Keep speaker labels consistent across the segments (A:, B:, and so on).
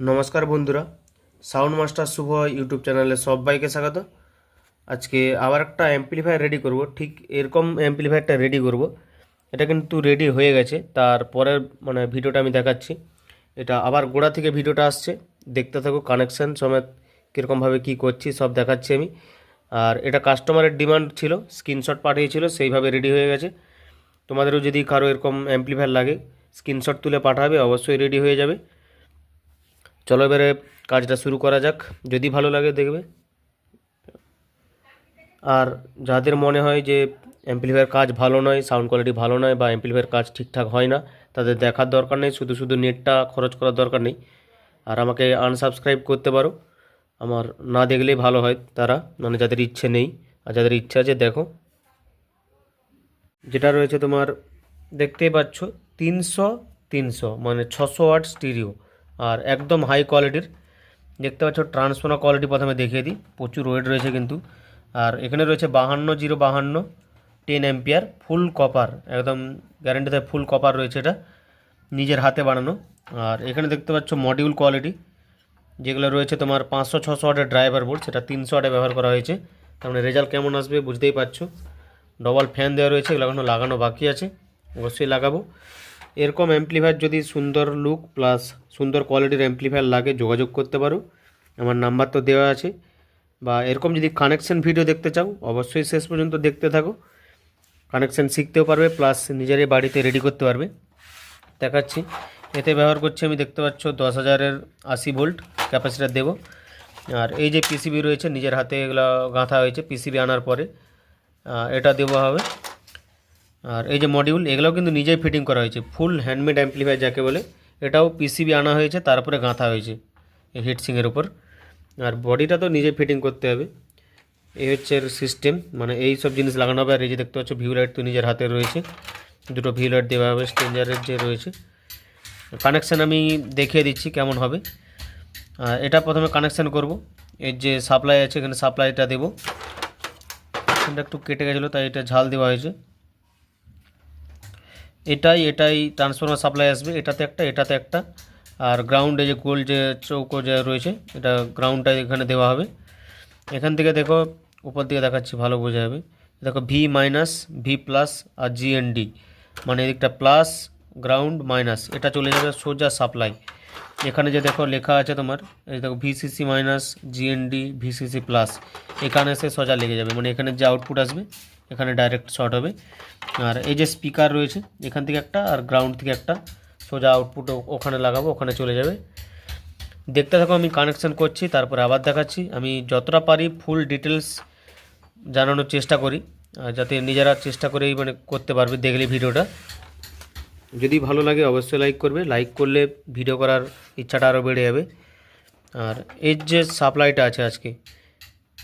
A: নমস্কার বন্ধুরা sound master শুভ YouTube চ্যানেলে সবাইকে স্বাগত। আজকে আবার একটা অ্যাম্পলিফায়ার রেডি করব, ঠিক এরকম অ্যাম্পলিফায়ারটা রেডি করব। এটা কিন্তু রেডি হয়ে গেছে তারপরের মানে ভিডিওটা আমি দেখাচ্ছি। এটা আবার গোড়া থেকে ভিডিওটা আসছে, দেখতে থাকো কানেকশান সমেত কীরকমভাবে কী করছি, সব দেখাচ্ছি আমি। আর এটা কাস্টমারের ডিমান্ড ছিল স্ক্রিনশট পাঠিয়েছিল, সেইভাবে রেডি হয়ে গেছে। তোমাদেরও যদি কারও এরকম অ্যাম্পলিফায়ার লাগে স্ক্রিনশট তুলে পাঠাবে, অবশ্যই রেডি হয়ে যাবে। চলো এবারে কাজটা শুরু করা যাক। যদি ভালো লাগে দেখবে। আর যাদের মনে হয় যে অ্যাম্পলিফায়ার কাজ ভালো নয়, সাউন্ড কোয়ালিটি ভালো নয় বা অ্যাম্পলিফায়ার কাজ ঠিকঠাক হয় না, তাদের দেখার দরকার নেই, শুধু শুধু নেটটা খরচ করার দরকার নেই। আর আমাকে আনসাবস্ক্রাইব করতে পারো। আমার না দেখলেই ভালো হয় তারা মানে যাদের ইচ্ছে নেই। আর যাদের ইচ্ছে আছে, দেখো। যেটা রয়েছে তোমার, দেখতেই পাচ্ছ, তিনশো তিনশো মানে ছশো ওয়াট স্টিরিও। আর একদম হাই কোয়ালিটির দেখতে পাচ্ছ, ট্রান্সফোনা কোয়ালিটি প্রথমে দেখিয়ে দিই। প্রচুর ওয়েট রয়েছে কিন্তু। আর এখানে রয়েছে বাহান্ন জিরো বাহান্ন টেন অ্যাম্পিয়ার ফুল কপার একদম গ্যারেন্টিতে ফুল কপার রয়েছে এটা, নিজের হাতে বানানো। আর এখানে দেখতে পাচ্ছ মডিউল কোয়ালিটি যেগুলো রয়েছে তোমার পাঁচশো ছশো ওয়াটের ড্রাইভার বোর্ড সেটা তিনশো ওয়াটে ব্যবহার করা হয়েছে। তার মানে রেজাল্ট কেমন আসবে বুঝতেই পারছ। ডবল ফ্যান দেওয়া রয়েছে, এগুলো এখনও লাগানো বাকি আছে। অবশ্যই লাগাবো। এরকম অ্যাম্পলিফায়ার যদি সুন্দর লুক প্লাস সুন্দর কোয়ালিটির অ্যাম্পলিফায়ার লাগে, যোগাযোগ করতে পারো। আমার নাম্বার তো দেওয়া আছে। বা এরকম যদি কানেকশন ভিডিও দেখতে চাও, অবশ্যই শেষ পর্যন্ত দেখতে থাকো। কানেকশন শিখতেও পারবে প্লাস নিজেরই বাড়িতে রেডি করতে পারবে। দেখাচ্ছি। এতে ব্যবহার করছি আমি, দেখতে পাচ্ছ, দশ হাজারের আশি ভোল্ট ক্যাপাসিটার দেবো। আর এই যে পিসিবি রয়েছে, নিজের হাতে এগুলো গাঁথা হয়েছে পিসিবি আনার পরে এটা দেওয়া হবে। আর এই যে মডিউল এগুলোও কিন্তু নিজেই ফিটিং করা হয়েছে। ফুল হ্যান্ডমেড অ্যাম্পলিফায়ার যাকে বলে, এটাও পিসিবি আনা হয়েছে, তারপরে গাঁথা হয়েছে এই হিটসিংয়ের উপর। আর বডিটা তো নিজে ফিটিং করতে হবে। এই হচ্ছে এর সিস্টেম মানে এই সব জিনিস লাগানো হবে। আর এই যে দেখতে পাচ্ছ ভিউ লাইট তো নিজের হাতে রয়েছে। দুটো ভিউ লাইট দেওয়া হবে স্ট্রেঞ্জারের যে রয়েছে। কানেকশান আমি দেখিয়ে দিচ্ছি কেমন হবে। এটা প্রথমে কানেকশান করব। এর যে সাপ্লাই আছে, এখানে সাপ্লাইটা দেবো। একটু কেটে গেছিল, তাই এটা ঝাল দেওয়া হয়েছে। এটাই এটাই ট্রান্সফরমার সাপ্লাই আসবে, এটাতে একটা এটাতে একটা। আর গ্রাউন্ডে যে গোল যে চৌকো যে রয়েছে, এটা গ্রাউন্ডটা এখানে দেওয়া হবে। এখান থেকে দেখো, উপর দিকে দেখাচ্ছি, ভালো বোঝা যাবে। দেখো ভি মাইনাস ভি প্লাস আর জিএনডি মানে এদিকটা প্লাস গ্রাউন্ড মাইনাস এটা চলে যাবে সোজা সাপ্লাই এখানে যে দেখো লেখা আছে তোমার, এই দেখো VCC minus GND VCC plus এখানে এসে সোজা লেগে যাবে মানে এখানে যে আউটপুট আসবে এখানে ডাইরেক্ট শর্ট হবে। আর এই যে স্পিকার রয়েছে, এখান থেকে একটা আর গ্রাউন্ড থেকে একটা সোজা আউটপুট ওখানে লাগাবো, ওখানে চলে যাবে। দেখতে থাকো, আমি কানেকশান করছি, তারপরে আবার দেখাচ্ছি। আমি যতটা পারি ফুল ডিটেলস জানানোর চেষ্টা করি যাতে নিজেরা চেষ্টা করেই মানে করতে পারবে দেখলে ভিডিওটা। যদি ভালো লাগে অবশ্যই লাইক করবে। লাইক করলে ভিডিও করার ইচ্ছাটা আরও বেড়ে যাবে। আর এর যে সাপ্লাইটা আছে আজকে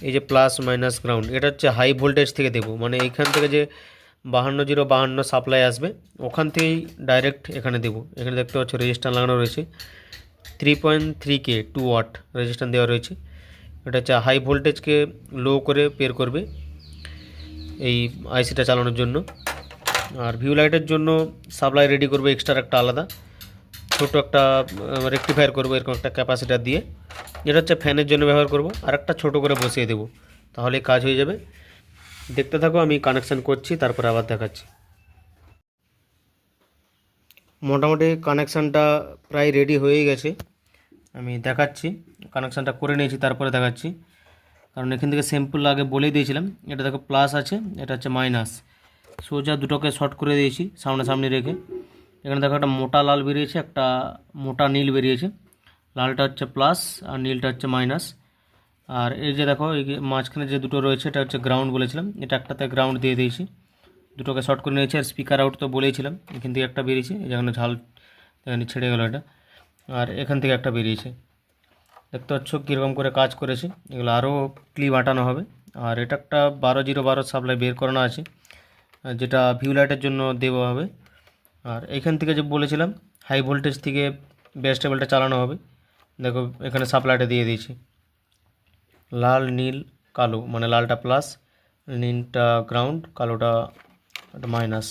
A: এই যে প্লাস মাইনাস গ্রাউন্ড এটা হচ্ছে হাই ভোল্টেজ থেকে দেবো। মানে এইখান থেকে যে বাহান্ন জিরো বাহান্ন সাপ্লাই আসবে, ওখান থেকেই ডাইরেক্ট এখানে দেবো। এখানে দেখতে পাচ্ছ রেজিস্টার লাগানো রয়েছে। Three point three K two watt register দেওয়া রয়েছে। এটা হচ্ছে হাই ভোল্টেজকে লো করে পের করবে এই আইসিটা চালানোর জন্য। আর ভিউ লাইটের জন্য সাপ্লাই রেডি করব এক্সট্রা একটা আলাদা। ছোটো একটা রেকটিফায়ার করব এরকম একটা ক্যাপাসিটার দিয়ে। যেটা হচ্ছে ফ্যানের জন্য ব্যবহার করব আর একটা ছোটো করে বসিয়ে দেবো। তাহলে কাজ হয়ে যাবে। দেখতে থাকো, আমি কানেকশান করছি, তারপরে আবার দেখাচ্ছি। মোটামুটি কানেকশানটা প্রায় রেডি হয়ে গেছে। আমি দেখাচ্ছি কানেকশানটা করে নিয়েছি, তারপরে দেখাচ্ছি। কারণ এখান থেকে স্যাম্পল আগে বলেই দিয়েছিলাম, এটা দেখো প্লাস আছে, এটা হচ্ছে মাইনাস সোজা দুটোকে শর্ট করে দিয়েছি, সামনাসামনি রেখে। এখানে দেখো একটা মোটা লাল বেরিয়েছে, একটা মোটা নীল বেরিয়েছে। লালটা হচ্ছে প্লাস আর নীলটা হচ্ছে মাইনাস আর এই যে দেখো, এই মাঝখানে যে দুটো রয়েছে, এটা হচ্ছে গ্রাউন্ড বলেছিলাম। এটা একটাতে গ্রাউন্ড দিয়ে দিয়েছি। দুটোকে শর্ট করে নিয়েছি আর স্পিকার আউট তো বলেইছিলাম। এখান থেকে একটা বেরিয়েছে যেখানে ঝাল, এখানে ছেড়ে গেল এটা। আর এখান থেকে একটা বেরিয়েছে। দেখতে পাচ্ছ কীরকম করে কাজ করেছে। এগুলো আরও ক্লিপ আটানো হবে। আর এটা একটা বারো জিরো বারো সাপ্লাই বের করানো আছে যেটা ভিউ লাইটের জন্য দেওয়া হবে। আর এখান থেকে যে বলেছিলাম হাই ভোল্টেজ থেকে বেস চালানো হবে। দেখো, এখানে সাপ্লাইটা দিয়ে দিয়েছি। লাল, নীল, কালো মানে লালটা প্লাস নীলটা গ্রাউন্ড কালোটা মাইনাস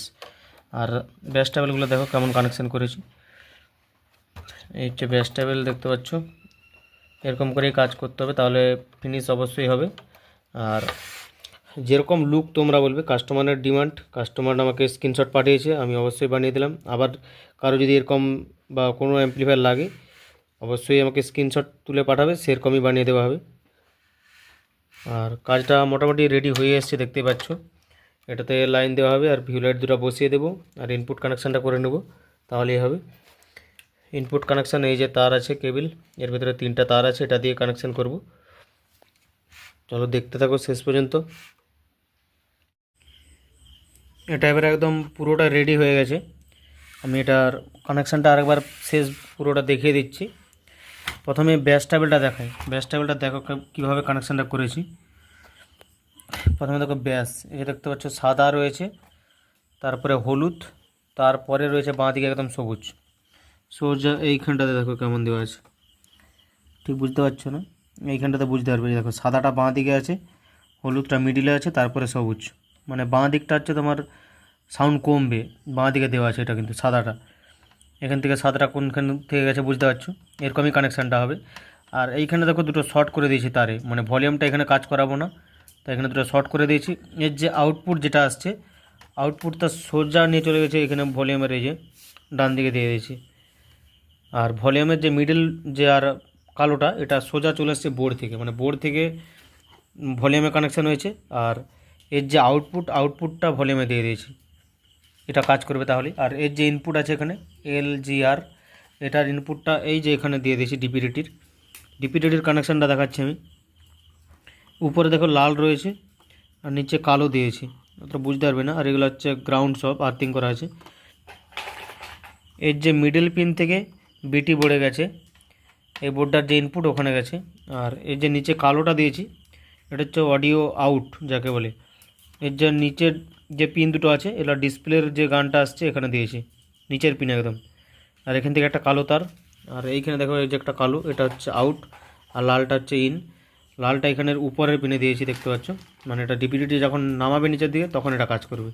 A: আর বেস টেবিলগুলো দেখো কেমন কানেকশান করেছি। এই হচ্ছে ব্যাস টেবিল দেখতে পাচ্ছ, এরকম করেই কাজ করতে হবে, তাহলে ফিনিশ অবশ্যই হবে। আর যেরকম লুক তোমরা বলবে কাস্টমারের ডিমান্ড কাস্টমার আমাকে স্ক্রিনশট পাঠিয়েছে, আমি অবশ্যই বানিয়ে দিলাম। আবার কারও যদি এরকম বা কোনো অ্যাম্প্লিফায়ার লাগে অবশ্যই আমাকে স্ক্রিনশট তুলে পাঠাবে, সেরকমই বানিয়ে দেওয়া হবে। আর কাজটা মোটামুটি রেডি হয়ে এসছে দেখতে পাচ্ছ। এটাতে লাইন দেওয়া হবে, আর ভিউ লাইট দুটো বসিয়ে দেবো, আর ইনপুট কানেকশানটা করে নেব, তাহলেই হবে। ইনপুট কানেকশান এই যে তার আছে কেবিল এর ভিতরে তিনটা তার আছে, এটা দিয়ে কানেকশান করব। চলো দেখতে থাকো শেষ পর্যন্ত। এটা এবার একদম পুরোটা রেডি হয়ে গেছে। আমি এটার কানেকশানটা আরেকবার শেষ পুরোটা দেখিয়ে দিচ্ছি। প্রথমে ব্যাস টেবিলটা দেখাই। ব্যাস টেবিলটা দেখো কীভাবে কানেকশানটা করেছি। প্রথমে দেখো ব্যাস এই দেখতে পাচ্ছ সাদা রয়েছে, তারপরে হলুদ, তারপরে রয়েছে বাঁ দিকে একদম সবুজ। সোজা এইখানটাতে দেখো কেমন দেওয়া আছে। ঠিক বুঝতে পারছ না? এইখানটাতে বুঝতে পারবে দেখো সাদাটা বাঁ দিকে আছে, হলুদটা মিডিলে আছে, তারপরে সবুজ। মানে বাঁ দিকটা হচ্ছে তোমার সাউন্ড কমবে, বাঁ দিকে দেওয়া আছে এটা কিন্তু সাদাটা। এখান থেকে সাতটা কোনখান থেকে গেছে বুঝতে পারছ? এরকমই কানেকশানটা হবে। আর এইখানে দেখো দুটো শর্ট করে দিয়েছি তারে। মানে ভলিউমটা এখানে কাজ করাবো না। তো এখানে দুটো শর্ট করে দিয়েছি। এর যে আউটপুট যেটা আসছে আউটপুটটা সোজা নিয়ে চলে গেছে এখানে ভলিউমের এই যে, ডান দিকে দিয়ে দিয়েছি। আর ভলিউমের যে মিডল যে আর কালোটা, এটা সোজা চলে আসছে বোর্ড থেকে। মানে বোর্ড থেকে ভলিউমে কানেকশান হয়েছে। আর এর যে আউটপুট আউটপুটটা ভলিউমে দিয়ে দিয়েছি। এটা কাজ করবে তাহলে আর এর যে ইনপুট আছে এখানে এল জি আর এটার ইনপুটটা এই যে এখানে দিয়ে দিয়েছি ডিপিডিটির। ডিপিডিটির কানেকশানটা দেখাচ্ছি আমি। উপরে দেখো লাল রয়েছে, আর নিচে কালো দিয়েছি। অতটা বুঝতে পারবে না। আর এগুলো হচ্ছে গ্রাউন্ড সব আর্থিং করা আছে। এর যে মিডল পিন থেকে বিটি বোর্ডে গেছে, এই বোর্ডটার যে ইনপুট ওখানে গেছে। আর এর যে নিচে কালোটা দিয়েছি, এটা হচ্ছে অডিও আউট যাকে বলে। এর যে নিচের যে পিন দুটো আছে, এগুলো ডিসপ্লের যে গানটা আসছে এখানে দিয়েছি, নিচের পিন একদম। আর এখান থেকে একটা কালো তার, আর এইখানে দেখো এই যে একটা কালো, এটা হচ্ছে আউট আর লালটা হচ্ছে ইন লালটা এখানের উপরের পিনে দিয়েছি, দেখতে পাচ্ছ? মানে এটা ডিপিডিটি যখন নামাবে নিচের দিকে, তখন এটা কাজ করবে।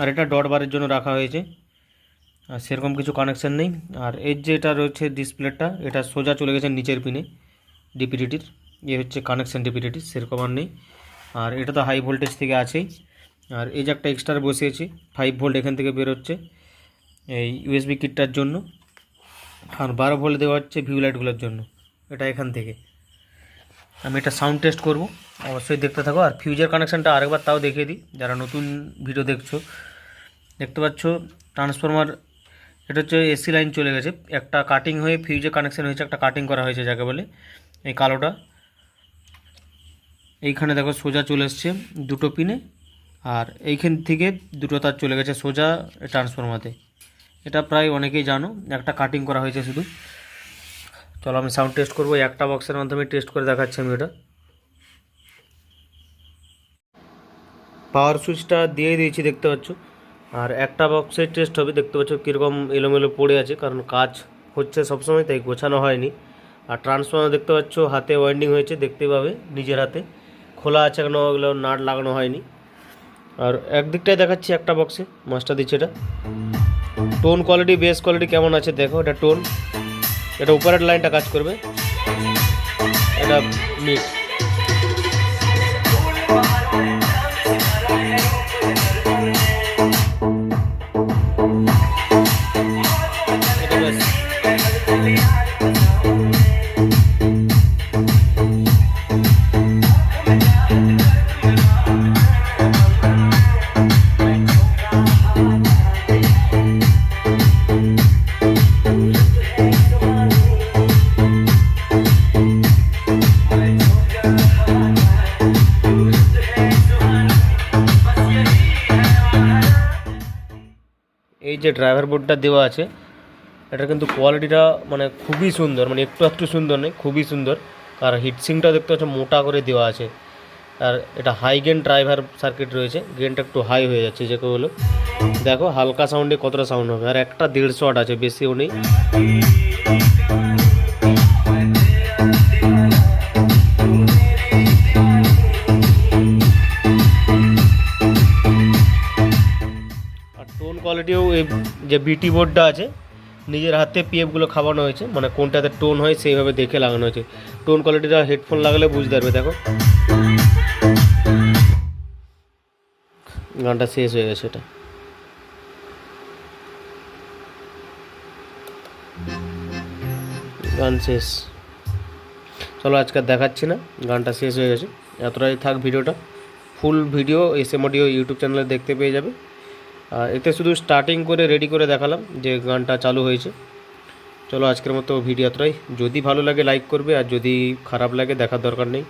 A: আর এটা ডট বারের জন্য রাখা হয়েছে। আর সেরকম কিছু কানেকশান নেই। আর এর যে এটা রয়েছে ডিসপ্লেটা, এটা সোজা চলে গেছে নিচের পিনে ডিপিডিটির এ হচ্ছে কানেকশান ডিপিডিটির সেরকম আর নেই। আর এটা তো হাই ভোল্টেজ থেকে আছেই। আর এই যে একটা এক্সট্রা বসিয়েছি। ফাইভ ভোল্ট এখান থেকে বেরোচ্ছে এই ইউএসবি কিটটার জন্য। আর বারো ভোল্ট দেওয়া হচ্ছে ভিউ লাইটগুলোর জন্য। এটা এখান থেকে। আমি এটা সাউন্ড টেস্ট করব। অবশ্যই দেখতে থাকো। আর ফিউজের কানেকশানটা আরেকবার তাও দেখিয়ে দিই। যারা নতুন ভিডিও দেখছ, দেখতে পাচ্ছ ট্রান্সফরমার এটা হচ্ছে এসি লাইন চলে গেছে। একটা কাটিং হয়ে ফিউজে কানেকশান হয়েছে, একটা কাটিং করা হয়েছে যাকে বলে। এই কালোটা। এইখানে দেখো সোজা চলে এসছে দুটো পিনে আর এইখান থেকে দুটো তার চলে গেছে সোজা ট্রান্সফরমাতে। এটা প্রায় অনেকেই জানো, একটা কাটিং করা হয়েছে শুধু। চলো আমি সাউন্ড টেস্ট করব একটা বক্সের মাধ্যমে টেস্ট করে দেখাচ্ছি আমি ওটা। পাওয়ার সুইচটা দিয়ে দিয়েছি, দেখতে পাচ্ছ। আর একটা বক্সের টেস্ট হবে, দেখতে পাচ্ছ কীরকম এলোমেলো পড়ে আছে, কারণ কাজ হচ্ছে সবসময়, তাই গোছানো হয়নি। আর ট্রান্সফর্মার দেখতে পাচ্ছ, হাতে ওয়াইন্ডিং হয়েছে, দেখতে পাবে নিজের হাতে। খোলা আছে কেন, ওগুলো নাট লাগানো হয়নি। আর একদিকটাই দেখাচ্ছি একটা বক্সে মাছটা দিচ্ছে এটা। টোন কোয়ালিটি বেস কোয়ালিটি কেমন আছে দেখো, এটা টোন এটা উপরের লাইনটা কাজ করবে। এটা মিট যে ড্রাইভার বোর্ডটা দেওয়া আছে এটার কিন্তু কোয়ালিটিটা মানে খুবই সুন্দর মানে একটু একটু সুন্দর নেই, খুবই সুন্দর। আর হিটসিংটা দেখতে পাচ্ছ, মোটা করে দেওয়া আছে। আর এটা হাই গেন ড্রাইভার সার্কিট রয়েছে গেনটা একটু হাই হয়ে যাচ্ছে, যে কেউ হলো দেখো, হালকা সাউন্ডে কতটা সাউন্ড হবে, আর একটা দেড়শো আট আছে, বেশিও নেই। কোয়ালিটিও এই যে বিটি বোর্ডটা আছে, নিজের হাতে পিএফগুলো খাওয়ানো হয়েছে মানে কোনটাতে টোন হয় সেইভাবে দেখে লাগানো হয়েছে। টোন কোয়ালিটিটা হেডফোন লাগালে বুঝতে পারবে, দেখো। গানটা শেষ হয়ে গেছে এটা। গান শেষ। চলো আজকে দেখাচ্ছি না, গানটা শেষ হয়ে গেছে। এতটাই থাক ভিডিওটা। Full video S M YouTube চ্যানেলে দেখতে পেয়ে যাবে। এতে শুধু স্টার্টিং করে রেডি করে দেখালাম যে গানটা চালু হয়েছে। চলো আজকের মতো ভিডিও এতটাই। যদি ভালো লাগে লাইক করবে, আর যদি খারাপ লাগে, দেখার দরকার নেই।